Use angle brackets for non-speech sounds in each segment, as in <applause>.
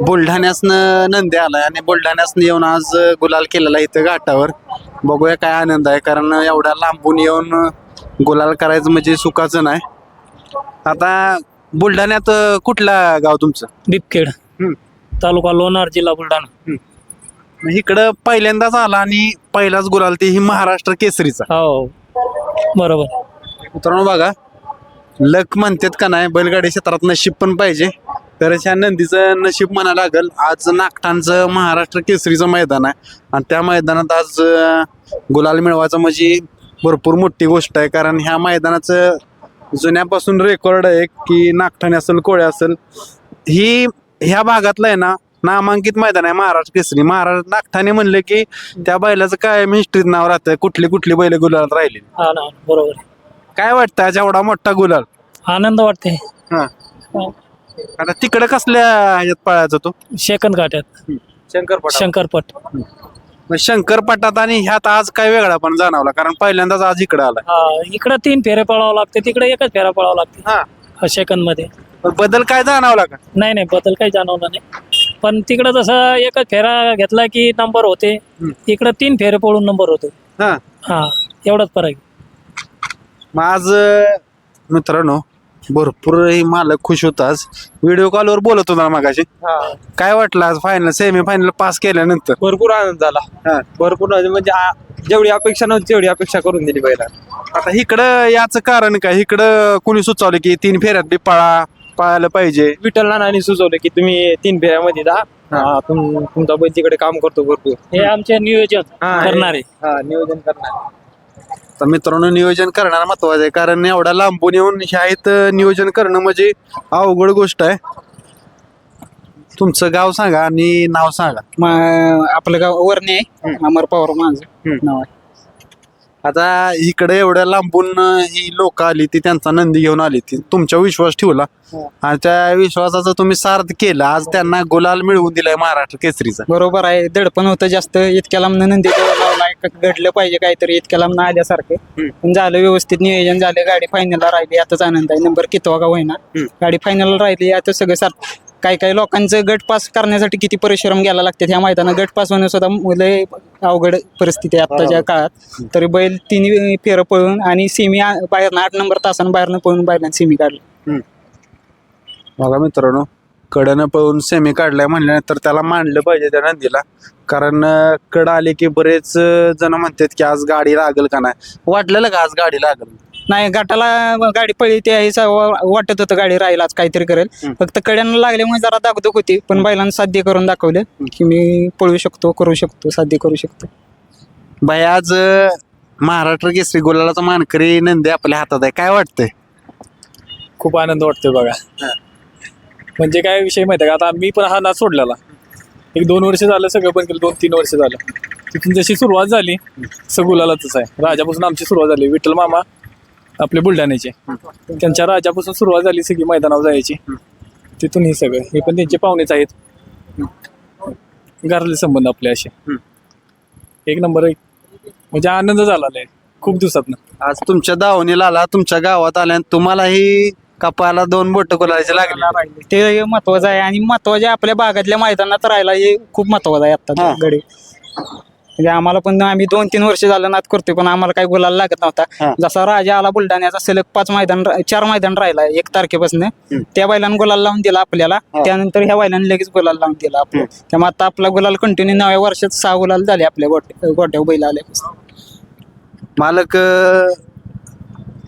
बुलढाण्यासनं नंदी आलाय आणि बुलढाण्यासनं येऊन आज गुलाल केलेला इथं घाटावर. बघूया काय आनंद आहे कारण एवढ्या लांबून येऊन गुलाल करायचं म्हणजे सुखाचं नाही. आता बुलढाण्यात कुठला गाव तुमचं? हम्म. तालुका लोणार जिल्हा बुलढाणा. इकडं पहिल्यांदाच आला आणि पहिलाच गुलाल ती ही महाराष्ट्र केसरीचा. हो. बरोबर. मित्रांनो बघा लक म्हणतात का नाही बैलगाडी क्षेत्रात नशीब पण पाहिजे. तरच ह्या नंदीचं नशीब म्हणा लागल. आज नागठाणचं महाराष्ट्र केसरीचं मैदान आहे. आणि त्या मैदानात आज गुलाल मिळवायचं म्हणजे भरपूर मोठी गोष्ट आहे. कारण ह्या मैदानाचं जुन्यापासून रेकॉर्ड आहे की नागठाणे असेल कोळे असेल ही ह्या भागातलं आहे ना नामांकित मैदान आहे महाराष्ट्र केसरी. महाराष्ट्र नागठाणे म्हणले की त्या बैलाचं काय हिस्ट्रीत नाव राहतं. कुठली कुठली बैल गुलाल राहिली हा ना बरोबर. काय वाटतं आज एवढा मोठा गुलाल? आनंद वाटते हा. आता तिकडे कसल्या ह्याच्यात पळायचा तो? शेकंद घाट्यात शंकर शंकरपट. शंकर पटात आणि ह्यात आज काय वेगळा पण जाणवला कारण पहिल्यांदाच आज इकडे आला. हा इकडं तीन फेरे पळावं लागते तिकडे एकच फेरा पळावं लागते. हा. सेकंदमध्ये पण बदल काय जाणवला का? नाही नाही बदल काही जाणवलं नाही. पण तिकडं जसं एकच फेरा घेतला की नंबर होते. हम्म. इकडं तीन फेरे पळून नंबर होतो. हा. हा एवढाच फरक आहे. मग आज अं, मित्रांनो भरपूर ही मालक खुश होता आज. व्हिडिओ कॉलवर बोलत होता मागाशी. काय वाटलं आज फायनल सेमी फायनल पास केल्यानंतर? भरपूर आनंद झाला. हा. भरपूर म्हणजे आ- जेवढी अपेक्षा नव्हती तेवढी अपेक्षा करून दिली पहिला आता इकडं याचं कारण काय? इकडं कुणी सुचवलं की तीन फेऱ्यात बी पळा पळायला पाहिजे? विठ्ठल नानांनी सुचवलं की तुम्ही तीन फेऱ्यामध्ये जा. हा, तुम- तुमचा बैल तिकडे काम करतो भरपूर. हे आमचे नियोजन हा, हे- करणारे. हा नियोजन करणार. तर मित्रांनो नियोजन करणं महत्वाचं आहे. कारण एवढा लांबून येऊन ह्या इथं नियोजन करणं म्हणजे अवघड गोष्ट आहे. तुमचं गाव सांगा आणि नाव सांगा. मा- आपलं गाव वरणे आहे. अमर पवार माझं नाव आहे. आता इकडे एवढ्या लांबून अं, ही लोक आली ती त्यांचा नंदी घेऊन आली ती. तुमच्या विश्वास ठेवला. आणि त्या विश्वासाचं तुम्ही सार्थ केलं. आज त्यांना गुलाल मिळवून दिलाय महाराष्ट्र केसरीचा. बरोबर आहे. दडपण होतं जास्त. इतक्या लांब नंदी घडलं पाहिजे काहीतरी इतक्या लांब आल्यासारखं. पण झालं व्यवस्थित नियोजन झालं गाडी फायनलला राहिली. यातच आनंद आहे. नंबर कितवा का होईना. गाडी फायनलला राहिली. आता सगळं सार काही काही लोकांचं गट पास करण्यासाठी किती परिश्रम घ्यायला लागते ह्या मैदानात? गट पास होणं सुद्धा लय अवघड परिस्थिती आहे आत्ताच्या काळात. तरी बैल तिन्ही फेरं पळून आणि सेमी बाहेरनं आठ नंबर तासानं बाहेरनं पळून बैलांना सेमी काढली. बघा मित्रांनो कडनं पळून सेमी काढलाय म्हणल्यानंतर त्याला मांडलं पाहिजे त्या नंदीला. कारण कड आले की बरेच जण म्हणतात की आज गाडी लागल का नाही. वाटलेलं का आज गाडी लागल? नाही गटाला गाडी पळली ते वाटत होतं गाडी राहील आज काहीतरी करेल. फक्त कड्यानं लागल्यामुळे जरा दागदुख होती. पण बैलांना साध्य करून दाखवलं की मी पळू शकतो करू शकतो साध्य करू शकतो. बाई आज महाराष्ट्र केसरी गोलाचा मानकरी नंदी आपल्या हातात आहे. काय वाटतंय? खूप आनंद वाटतोय बघा. म्हणजे काय विषय माहिती आहे का? आता मी पण हा नाच सोडलेला. एक दोन वर्ष झालं सगळं पण केलं दोन तीन वर्ष झालं. तिथून जशी सुरुवात झाली सगुलालाच आहे. राजापासून आमची सुरुवात झाली. विठ्ठल मामा आपले बुलढाण्याचे. त्यांच्या राजापासून सुरुवात झाली सगळी मैदानावर जायची. तिथून हे सगळं. हे पण त्यांचे पाहुणेच आहेत. घरातले संबंध आपले असे. एक नंबर एक. म्हणजे आनंद झाला आहे खूप दिवसात आज तुमच्या दावणीला आला तुमच्या गावात आल्या आणि तुम्हालाही कपाला दोन बोट गुलाचे लागले. ते महत्वाचं आहे. आणि महत्त्वाचे आपल्या भागातल्या मैदानात राहायला हे खूप महत्वाचं आहे हा. आता गडी म्हणजे आम्हाला पण आम्ही दोन तीन वर्ष झालं नात करतोय पण आम्हाला काही बोलायला लागत हा. नव्हता जसा राजा आला बुलढाण्याचा सलग पाच मैदान रा- चार मैदान राहिला एक तारखेपासून. त्या बैलानं गुलाल लावून दिला आपल्याला. त्यानंतर ह्या बैलानं लगेच गुलाल लावून दिला आपल्या त्यामुळे आता आपला गुलाल कंटिन्यू नव्या वर्षात सहा गुलाल झाले आपल्या गोट्या गोट्यावर बैल आल्यापासून. मालक अं,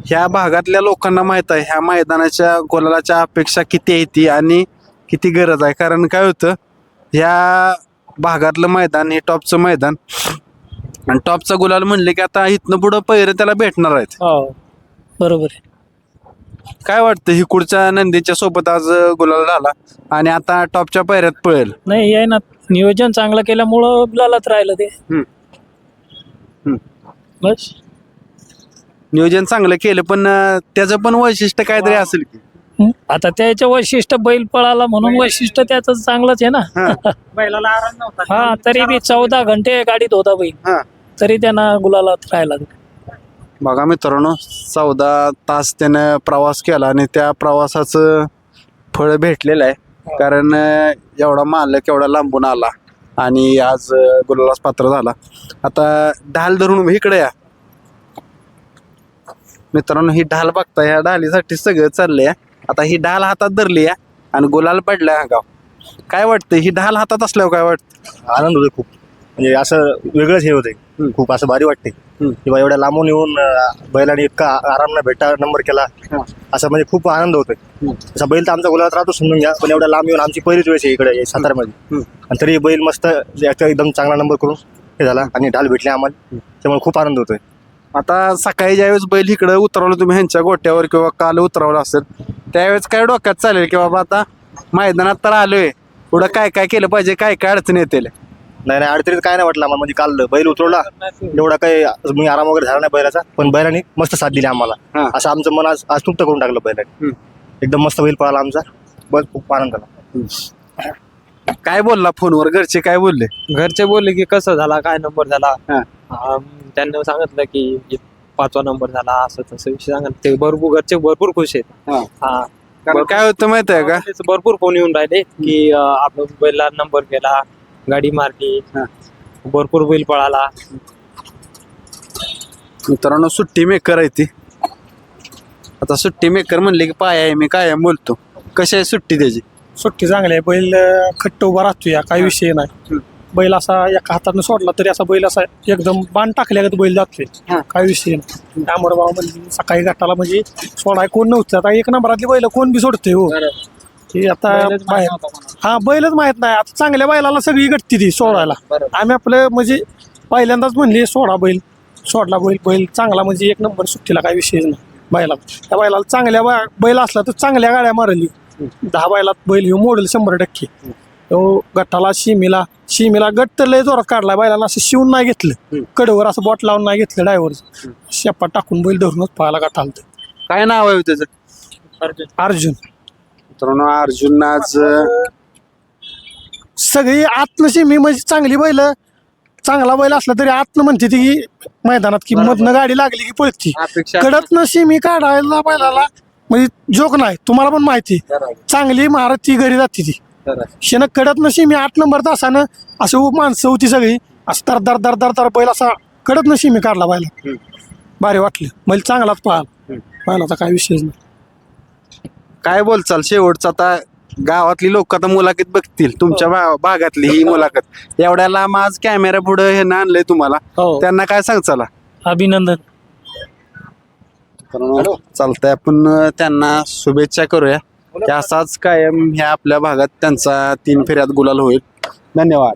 ह्या भागातल्या लोकांना माहीत आहे ह्या मैदानाच्या गोलाच्या अपेक्षा किती आहे ती आणि किती गरज आहे? कारण काय होतं ह्या भागातलं मैदान हे टॉपचं मैदान. आणि टॉपचा गुलाल म्हणले की आता इथनं पुढं पहिरे त्याला भेटणार आहेत. हो बरोबर आहे. काय वाटतं ही कुडच्या नंदीच्या सोबत आज गुलाल झाला आणि आता टॉपच्या पैऱ्यात पळेल? नाही आहे ना नियोजन चांगलं केल्यामुळं गुलालात राहिलं ते. हम्म. हम्म. बस. नियोजन चांगलं केलं पण अं, त्याचं पण वैशिष्ट्य काहीतरी असेल की. हं? आता त्याचं वैशिष्ट्य बैल पळाला म्हणून वैशिष्ट्य त्याचं चांगलंच आहे ना. <laughs> बैलाला आराम नव्हता. हा तरी बी चौदा घंटे गाडीत होता बैल. हा. तरी त्यांना गुलालात राहिला बघा मित्रांनो चौदा तास त्यानं प्रवास केला आणि त्या प्रवासाचं फळ भेटलेलं आहे. कारण अं, एवढा मालक एवढा लांबून आला आणि आज अं, गुलालास पात्र झाला. आता ढाल धरून इकडे या. मित्रांनो ही ढाल बघता ह्या ढालीसाठी सगळं चाललंय. आता ही ढाल हातात धरली आहे आणि गुलाल पडलाय अंगाव काय वाटतं ही ढाल हातात असल्यावर काय वाटतं? आनंद होतोय खूप. म्हणजे असं वेगळंच हे होतंय. हम्म. खूप असं भारी वाटते. किंवा एवढ्या लांबून येऊन बैलाने इतका आराम भेटा नंबर केला. असं म्हणजे खूप आनंद होतोय. तसा बैल तर आमचा गुलाबात राहतो समजून घ्या. पण एवढ्या लांब येऊन आमची पहिलीच वेळ आहे इकडे साताऱ्यामध्ये हम्म. आणि तरी बैल मस्त एकदम चांगला नंबर करून हे झाला. आणि ढाल भेटले आम्हाला. त्यामुळे खूप आनंद होतोय. आता सकाळी ज्यावेळेस बैल इकडे उतरवलं तुम्ही ह्यांच्या गोट्यावर किंवा काल उतरवलं असेल त्यावेळेस काय डोक्यात चालेल की बाबा आता मैदानात तर आलोय. पुढं काय काय केलं पाहिजे काय काय अडचण येतील नाही नाही अडचणीत काय नाही वाटलं आम्हाला. म्हणजे काल बैल उतरवला एवढा काही मी आराम वगैरे झाला नाही बैलाचा पण बैलाने मस्त साथ दिली आम्हाला. असं आमचं मन आज आज तृप्त करून टाकलं बैलाने. एकदम मस्त बैल पळाला आमचा. बस खूप आनंद झाला. काय बोलला फोनवर? घरचे काय बोलले? घरचे बोलले की कसं झाला काय नंबर झाला? त्यांनी सांगितलं की पाचवा नंबर झाला असं तसं विषय सांगितलं. ते भरपूर घरचे भरपूर खुश आहेत. हा. हा. कारण काय होतं माहीत आहे का? भरपूर फोन येऊन राहिले की अं, आपण बैलला नंबर केला गाडी मारली हा. भरपूर बैल पळाला. मित्रांनो सुट्टी मेकर आहे ती. आता सुट्टी मेकर म्हणले की पाय आहे मी कायम बोलतो. कशी आहे सुट्टी त्याची? सुट्टी चांगली आहे. बैल खट्ट उभा राहतो या काही विषय नाही. बैल असा एका हाताने सोडला तरी असा बैल असा एकदम बाण टाकल्यागत बैल जातोय. हा. काही विषय नाही. त्यामुळे बाबा म्हणजे सकाळी गटाला म्हणजे सोडाय कोण नव्हतं. आता एक नंबरातली बैल कोण बी सोडते हो. की आता बाहेर हा बैलच माहीत नाही. आता चांगल्या बैलाला सगळी गटती ती सोडायला. आम्ही आपलं म्हणजे पहिल्यांदाच म्हणले सोडा बैल. सोडला बैल. बैल चांगला म्हणजे एक नंबर सुट्टीला काही विषयच नाही. बैला त्या बैलाला चांगल्या बा- बैल असला तर चांगल्या गाड्या मारली. दहा बैलात बैल हे मोडेल शंभर टक्के. तो गटाला शिमीला शिमीला गट तर लय जोरात काढला बैलाला असं शिवून नाही घेतलं. कडवर असं बॉट लावून नाही घेतलं ड्रायव्हर शेपा टाकून बैल धरूनच पळायला गटाला काय नाव आहे हो त्याचं? अर्जुन. मित्रांनो अर्जुन आज सगळी आतनं शिमी म्हणजे चांगली बैल. चांगला बैल असला तरी आतनं म्हणते ती की मैदानात की मधनं गाडी लागली की पळती. अपेक्षा कडतनं शिमी काढायला बैलाला म्हणजे जोक नाही तुम्हाला पण माहिती. चांगली महाराज ती घरी जाते ती. शेणं कडत नशी मी आठ नंबर तासानं असं माणसं होती सगळी. असं दर दर दर दर दर बैल असा कडत नशी मी काढला बैला भारी वाटलं. बैल चांगलाच पळाला. बैलाचा काय विषयच नाही. काय बोलचाल? शेवटचं आता गावातली लोक आता मुलाखत बघतील. तुमच्या भागातली ही मुलाखत. एवढ्या लांब आज कॅमेरा पुढे हे आणलंय तुम्हाला. हो. त्यांना काय सांगचाला अभिनंदन. चालतंय. आपण त्यांना शुभेच्छा करूया. असाच कायम ह्या आपल्या भागात त्यांचा तीन फेऱ्यात गुलाल होईल. धन्यवाद.